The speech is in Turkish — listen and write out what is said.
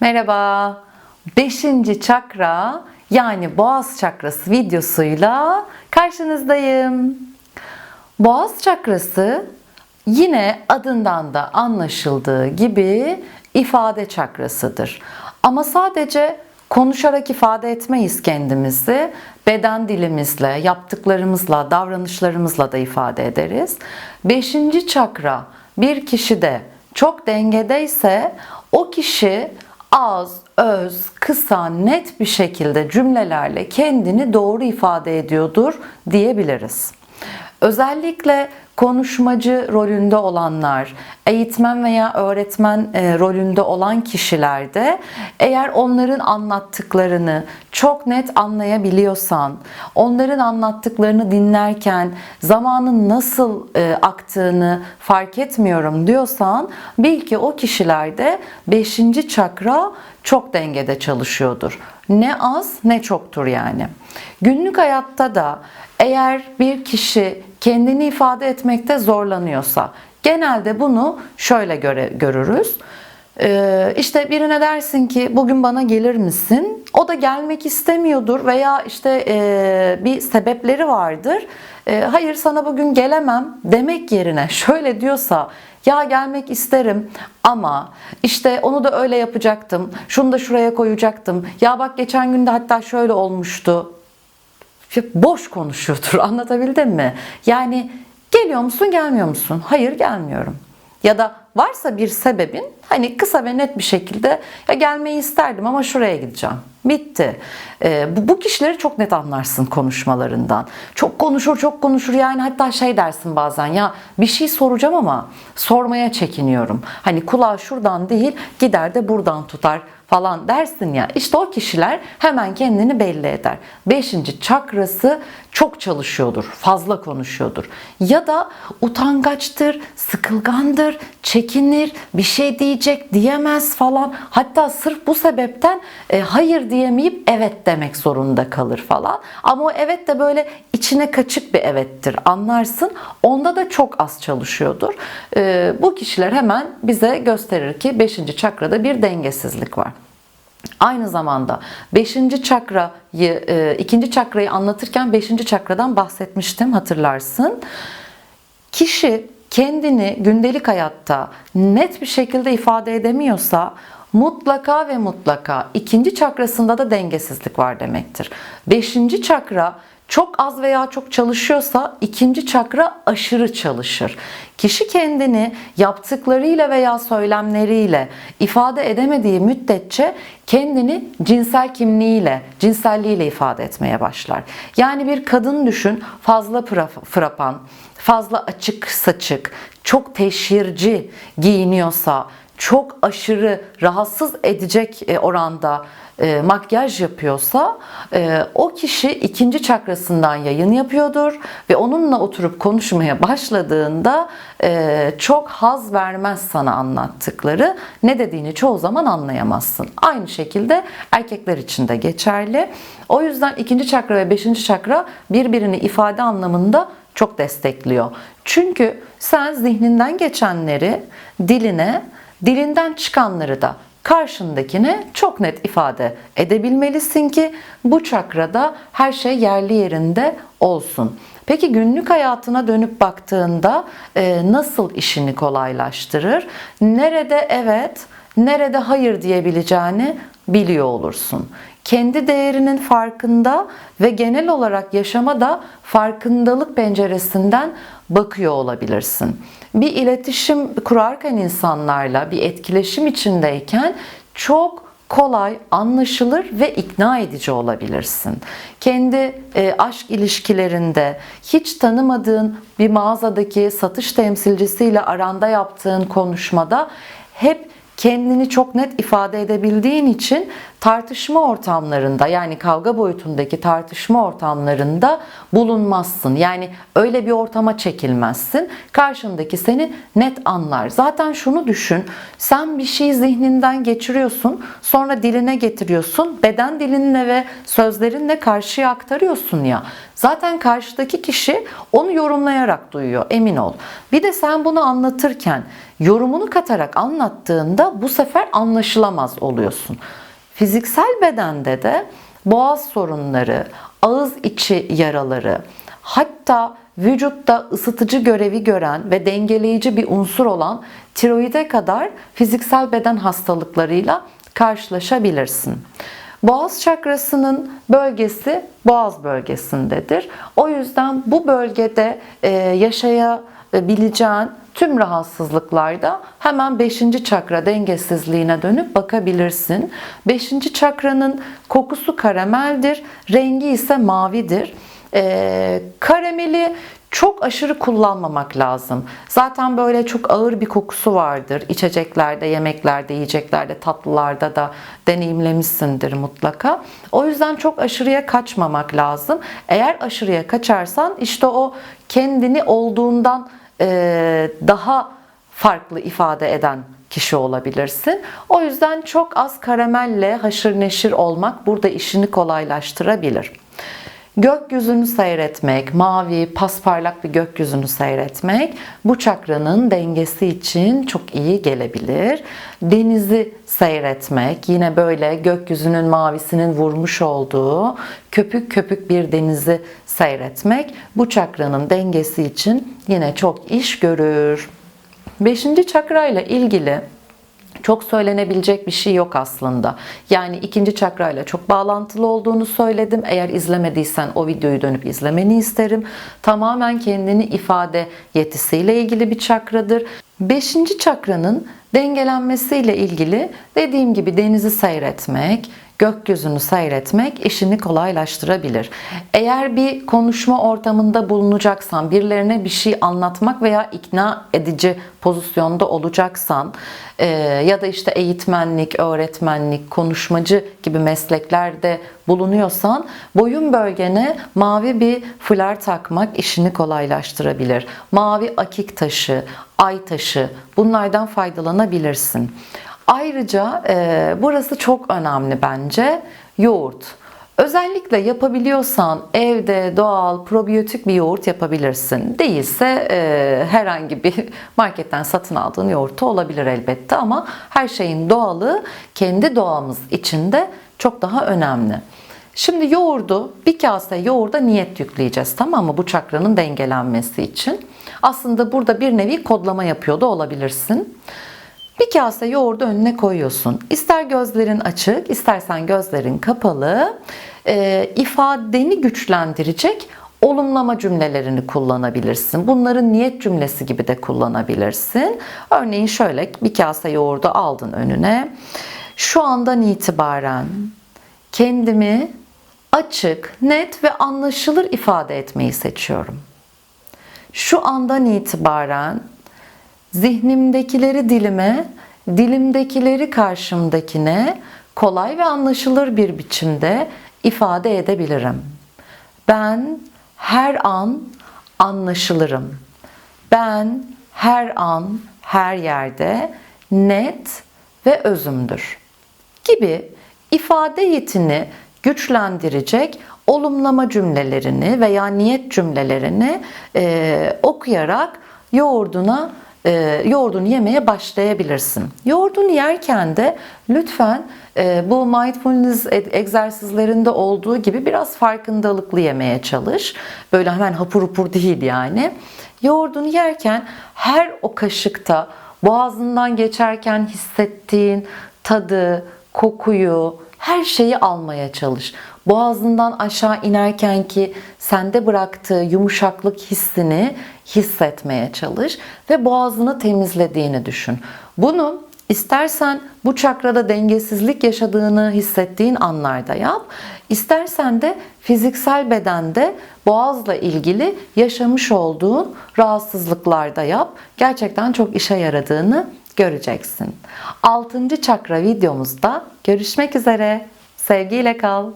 Merhaba. Beşinci çakra yani boğaz çakrası videosuyla karşınızdayım. Boğaz çakrası yine adından da anlaşıldığı gibi ifade çakrasıdır. Ama sadece konuşarak ifade etmeyiz kendimizi. Beden dilimizle, yaptıklarımızla, davranışlarımızla da ifade ederiz. Beşinci çakra bir kişide çok dengedeyse o kişi az, öz, kısa, net bir şekilde cümlelerle kendini doğru ifade ediyordur diyebiliriz. Özellikle konuşmacı rolünde olanlar, eğitmen veya öğretmen e, rolünde olan kişilerde eğer onların anlattıklarını çok net anlayabiliyorsan, onların anlattıklarını dinlerken zamanın nasıl e, aktığını fark etmiyorum diyorsan bil ki o kişilerde 5. çakra çok dengede çalışıyordur. Ne az ne çoktur yani. Günlük hayatta da eğer bir kişi kendini ifade etmekte zorlanıyorsa genelde bunu şöyle göre, görürüz. Ee, işte birine dersin ki bugün bana gelir misin? O da gelmek istemiyordur veya işte e, bir sebepleri vardır. E, hayır sana bugün gelemem demek yerine şöyle diyorsa ya gelmek isterim ama işte onu da öyle yapacaktım. Şunu da şuraya koyacaktım. Ya bak geçen günde hatta şöyle olmuştu boş konuşuyordur. Anlatabildim mi? Yani geliyor musun gelmiyor musun? Hayır gelmiyorum. Ya da varsa bir sebebin hani kısa ve net bir şekilde ya gelmeyi isterdim ama şuraya gideceğim. Bitti. Ee, bu, bu kişileri çok net anlarsın konuşmalarından. Çok konuşur çok konuşur yani hatta şey dersin bazen ya bir şey soracağım ama sormaya çekiniyorum. Hani kulağı şuradan değil gider de buradan tutar falan dersin ya işte o kişiler hemen kendini belli eder. Beşinci çakrası çok çalışıyordur, fazla konuşuyordur. Ya da utangaçtır, sıkılgandır, çekinir, bir şey diyecek diyemez falan. Hatta sırf bu sebepten e, hayır diyemeyip evet demek zorunda kalır falan. Ama o evet de böyle içine kaçık bir evettir anlarsın. Onda da çok az çalışıyordur. E, bu kişiler hemen bize gösterir ki 5. çakrada bir dengesizlik var. Aynı zamanda 5. çakrayı, e, ikinci çakrayı anlatırken 5. çakradan bahsetmiştim hatırlarsın. Kişi kendini gündelik hayatta net bir şekilde ifade edemiyorsa mutlaka ve mutlaka ikinci çakrasında da dengesizlik var demektir. Beşinci çakra çok az veya çok çalışıyorsa ikinci çakra aşırı çalışır. Kişi kendini yaptıklarıyla veya söylemleriyle ifade edemediği müddetçe kendini cinsel kimliğiyle, cinselliğiyle ifade etmeye başlar. Yani bir kadın düşün fazla frapan, fazla açık saçık, çok teşhirci giyiniyorsa, çok aşırı rahatsız edecek e, oranda e, makyaj yapıyorsa e, o kişi ikinci çakrasından yayın yapıyordur ve onunla oturup konuşmaya başladığında e, çok haz vermez sana anlattıkları. Ne dediğini çoğu zaman anlayamazsın. Aynı şekilde erkekler için de geçerli. O yüzden ikinci çakra ve beşinci çakra birbirini ifade anlamında çok destekliyor. Çünkü sen zihninden geçenleri diline, dilinden çıkanları da karşındakine çok net ifade edebilmelisin ki bu çakrada her şey yerli yerinde olsun. Peki günlük hayatına dönüp baktığında e, nasıl işini kolaylaştırır? Nerede evet, nerede hayır diyebileceğini biliyor olursun. Kendi değerinin farkında ve genel olarak yaşama da farkındalık penceresinden bakıyor olabilirsin bir iletişim kurarken insanlarla bir etkileşim içindeyken çok kolay, anlaşılır ve ikna edici olabilirsin. Kendi e, aşk ilişkilerinde hiç tanımadığın bir mağazadaki satış temsilcisiyle aranda yaptığın konuşmada hep kendini çok net ifade edebildiğin için tartışma ortamlarında yani kavga boyutundaki tartışma ortamlarında bulunmazsın. Yani öyle bir ortama çekilmezsin. Karşındaki seni net anlar. Zaten şunu düşün. Sen bir şeyi zihninden geçiriyorsun. Sonra diline getiriyorsun. Beden dilinle ve sözlerinle karşıya aktarıyorsun ya. Zaten karşıdaki kişi onu yorumlayarak duyuyor. Emin ol. Bir de sen bunu anlatırken yorumunu katarak anlattığında bu sefer anlaşılamaz oluyorsun. Fiziksel bedende de boğaz sorunları, ağız içi yaraları, hatta vücutta ısıtıcı görevi gören ve dengeleyici bir unsur olan tiroide kadar fiziksel beden hastalıklarıyla karşılaşabilirsin. Boğaz çakrasının bölgesi boğaz bölgesindedir. O yüzden bu bölgede e, yaşayabileceğin tüm rahatsızlıklarda hemen 5. çakra dengesizliğine dönüp bakabilirsin. 5. çakranın kokusu karameldir, rengi ise mavidir. Ee, karameli çok aşırı kullanmamak lazım. Zaten böyle çok ağır bir kokusu vardır. İçeceklerde, yemeklerde, yiyeceklerde, tatlılarda da deneyimlemişsindir mutlaka. O yüzden çok aşırıya kaçmamak lazım. Eğer aşırıya kaçarsan işte o kendini olduğundan daha farklı ifade eden kişi olabilirsin. O yüzden çok az karamelle haşır neşir olmak burada işini kolaylaştırabilir. Gökyüzünü seyretmek, mavi, pasparlak bir gökyüzünü seyretmek bu çakranın dengesi için çok iyi gelebilir. Denizi seyretmek, yine böyle gökyüzünün mavisinin vurmuş olduğu köpük köpük bir denizi seyretmek bu çakranın dengesi için yine çok iş görür. Beşinci çakra ile ilgili çok söylenebilecek bir şey yok aslında. Yani ikinci çakrayla çok bağlantılı olduğunu söyledim. Eğer izlemediysen o videoyu dönüp izlemeni isterim. Tamamen kendini ifade yetisiyle ilgili bir çakradır. Beşinci çakranın dengelenmesiyle ilgili dediğim gibi denizi seyretmek, gökyüzünü seyretmek işini kolaylaştırabilir. Eğer bir konuşma ortamında bulunacaksan, birilerine bir şey anlatmak veya ikna edici pozisyonda olacaksan e, ya da işte eğitmenlik, öğretmenlik, konuşmacı gibi mesleklerde bulunuyorsan boyun bölgene mavi bir fular takmak işini kolaylaştırabilir. Mavi akik taşı, ay taşı bunlardan faydalanabilirsin. Ayrıca e, burası çok önemli bence. Yoğurt. Özellikle yapabiliyorsan evde doğal probiyotik bir yoğurt yapabilirsin. Değilse e, herhangi bir marketten satın aldığın yoğurtu olabilir elbette ama her şeyin doğalı kendi doğamız içinde çok daha önemli. Şimdi yoğurdu bir kase yoğurda niyet yükleyeceğiz tamam mı bu çakranın dengelenmesi için. Aslında burada bir nevi kodlama yapıyor da olabilirsin. Bir kase yoğurdu önüne koyuyorsun. İster gözlerin açık, istersen gözlerin kapalı. E, ifadeni güçlendirecek olumlama cümlelerini kullanabilirsin. Bunları niyet cümlesi gibi de kullanabilirsin. Örneğin şöyle bir kase yoğurdu aldın önüne. Şu andan itibaren kendimi açık, net ve anlaşılır ifade etmeyi seçiyorum. Şu andan itibaren zihnimdekileri dilime, dilimdekileri karşımdakine kolay ve anlaşılır bir biçimde ifade edebilirim. Ben her an anlaşılırım. Ben her an her yerde net ve özümdür. Gibi ifade yetini güçlendirecek olumlama cümlelerini veya niyet cümlelerini e, okuyarak yoğurduna e, yoğurdunu yemeye başlayabilirsin. Yoğurdunu yerken de lütfen e, bu mindfulness egzersizlerinde olduğu gibi biraz farkındalıklı yemeye çalış. Böyle hemen hapur hapur değil yani. Yoğurdunu yerken her o kaşıkta boğazından geçerken hissettiğin tadı, kokuyu, her şeyi almaya çalış. Boğazından aşağı inerken ki sende bıraktığı yumuşaklık hissini hissetmeye çalış ve boğazını temizlediğini düşün. Bunu istersen bu çakrada dengesizlik yaşadığını hissettiğin anlarda yap. İstersen de fiziksel bedende boğazla ilgili yaşamış olduğun rahatsızlıklarda yap. Gerçekten çok işe yaradığını göreceksin. 6. çakra videomuzda görüşmek üzere. Sevgiyle kal.